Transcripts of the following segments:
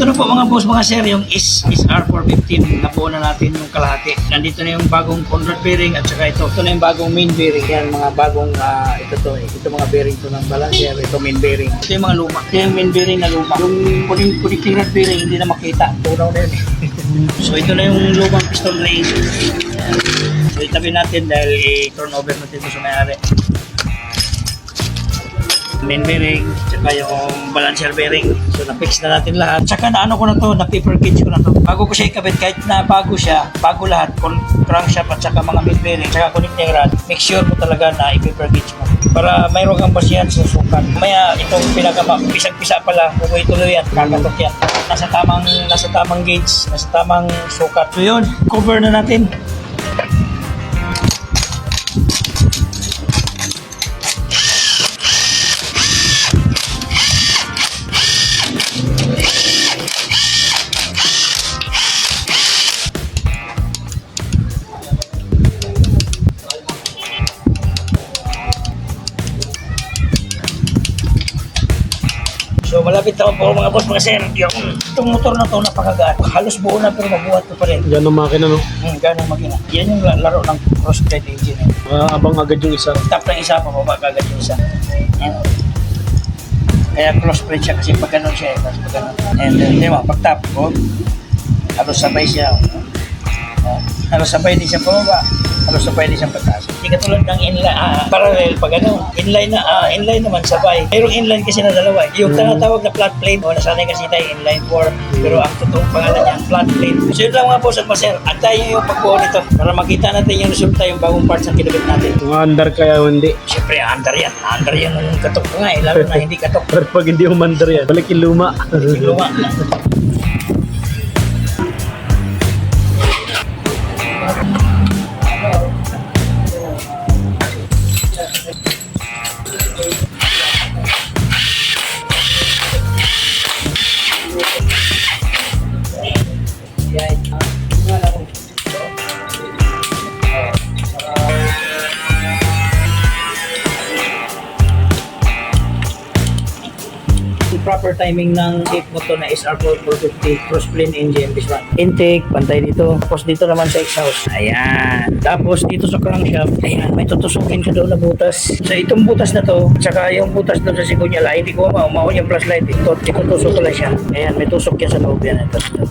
ito na po mga boss, mga sir, yung is, is R415. Nabuo na natin yung kalahati. Nandito na yung bagong convert bearing at saka ito. Ito na yung bagong main bearing. Yan, mga bagong, ah, ito to eh. Ito mga bearing to ng balancer. Ito main bearing. Ito yung mga luma. Ito yung main bearing na luma. Yung kuning connecting rod bearing, hindi na makita. Tunaw na yun eh. so ito na yung lumang piston ring. So itabi natin dahil i-turn over natin ito sa may-ari main bearing, tsaka yung balancer bearing. So, na-fix na natin lahat. Tsaka na ano ko na to, na paper gauge ko na to. Bago ko siya ikabit, kahit na bago siya, bago lahat, crankshaft at tsaka mga main bearing, tsaka connecting rod, make sure mo talaga na i-paper gauge mo. Para mayroon kang basihan sa sukat. Maya, itong pinaka pisang-pisa pala, tuloy-tuloy yan, kakatok yan. Nasa tamang, nasa tamang gauge, nasa tamang sukat. So yun, cover na natin. So malapit na po mga boss, mga sir. Yung, itong motor na to napakagaan. Halos buo na pero mabuhat ko pa rin. Yan ang makina, no? Hmm, ganong makina. Yan yung la- laro ng crossbred engine. Eh. Uh, abang agad yung isa. Tap ng isa, pababa kagad yung isa. Yan. Kaya crossbred siya kasi pag ganun siya. Eh, tapos pag ganun. And then, di ba, pag tap ko, halos sabay siya. Oh, halos sabay din siya pababa. Halos sabay din siya pataas. Hindi katulad ng inline, ah, parallel pag ano, inline na, ah, inline naman sabay. Mayroong inline kasi na dalawa. eh. Yung tinatawag na flat plane, o nasanay kasi tayo inline 4, pero ang totoong pangalan niya, flat plane. So yun lang mga boss at maser, antayin niyo yung pagbuo nito para makita natin yung resulta, yung bagong parts na kinabit natin. Kung under kaya o hindi. Siyempre, under yan. Under yan ng katok ko nga eh, lalo na hindi katok. Pero pag hindi umandar yan, balik yung luma. Yung luma. proper timing ng tape mo to na SR4 450 cross-plane engine this one. Intake, pantay dito. Tapos dito naman sa exhaust. Ayan. Tapos dito sa crankshaft, ayan, may tutusukin ka doon na butas. So itong butas na to, tsaka yung butas doon sa sigunyal, ay hindi ko maumahon yung flashlight. Ito, tusok ko lang siya. Ayan, may tusok yan sa loob yan. Ito, ito.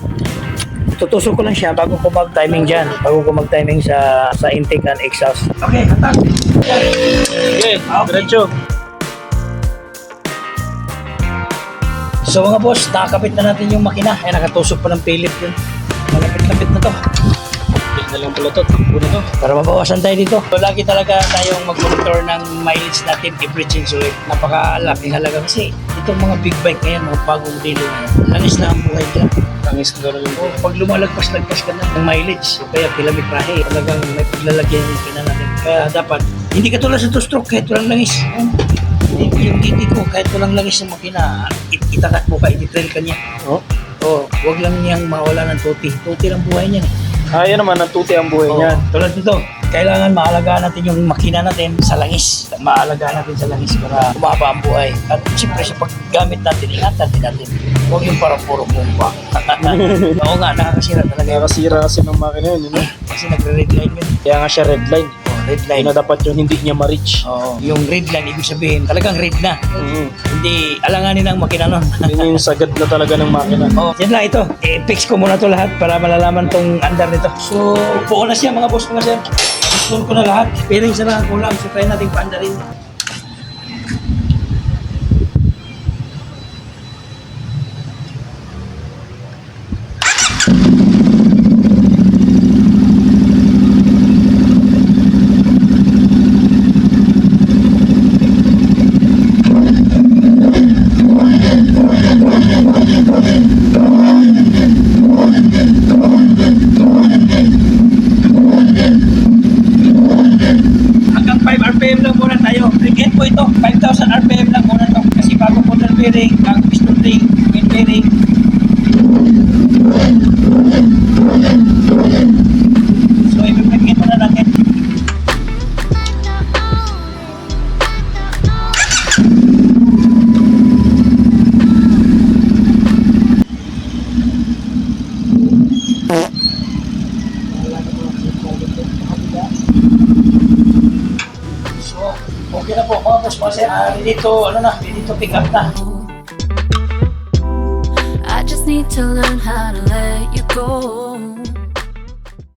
Tutusok ko lang siya bago ko mag-timing dyan. Bago ko mag-timing sa sa intake and exhaust. Okay, hatak. Okay, diretso. So mga boss, nakakabit na natin yung makina. Ay, nakatusok pa ng pilit yun. Malapit-lapit na to. Hindi na lang pala to. Takbo na to. Para mabawasan tayo dito. So, lagi talaga tayong mag-monitor ng mileage natin every change oil. Napakalaking halaga kasi itong mga big bike ngayon, mga bagong dilo ngayon. Langis na ang buhay dyan. Tangis ko na rin O, pag lumalagpas-lagpas ka na ng mileage, o kaya kilometrahe, talagang may paglalagyan yung natin. Kaya dapat, hindi ka tulad sa two-stroke kahit walang langis. Yung- Yung titi ko, kahit walang langis ng makina, it- itakat mo ka, ititrail ka niya. Oh? O, wag lang niyang mawala ng tuti. Tuti lang buhay niya. Kaya naman, natuti ang buhay Oo, niyan. tulad nito, kailangan maalagaan natin yung makina natin sa langis. Maalagaan natin sa langis para umaba ang buhay. At siyempre sa paggamit natin, ingatan din natin. Huwag yung parang puro bomba. Oo nga, nakakasira talaga yun. Nakasira kasi ng makina yun, yun. eh. Kasi nagre-red line yun. Kaya nga siya red line. Oh, red line. Na dapat yung hindi niya ma-reach. Oo, yung red line, ibig sabihin, talagang red na. Mm. Hindi alanganin ang makina nun. Yun yung sagad na talaga ng makina. Oh, yan lang ito. I-fix ko muna to lahat para malalaman tong andar nito. So, buo na siya mga boss mga sir. Install ko na lahat. Piring sa lang kulang. So, try natin paandarin. Hanggang 5 RPM lang muna tayo. Again po ito, 5,000 RPM lang muna to. Kasi bago po Yun na po, mga boss, mga sir. Ah, ready to, ano na, ready to pick up na. I just need to learn how to let you go.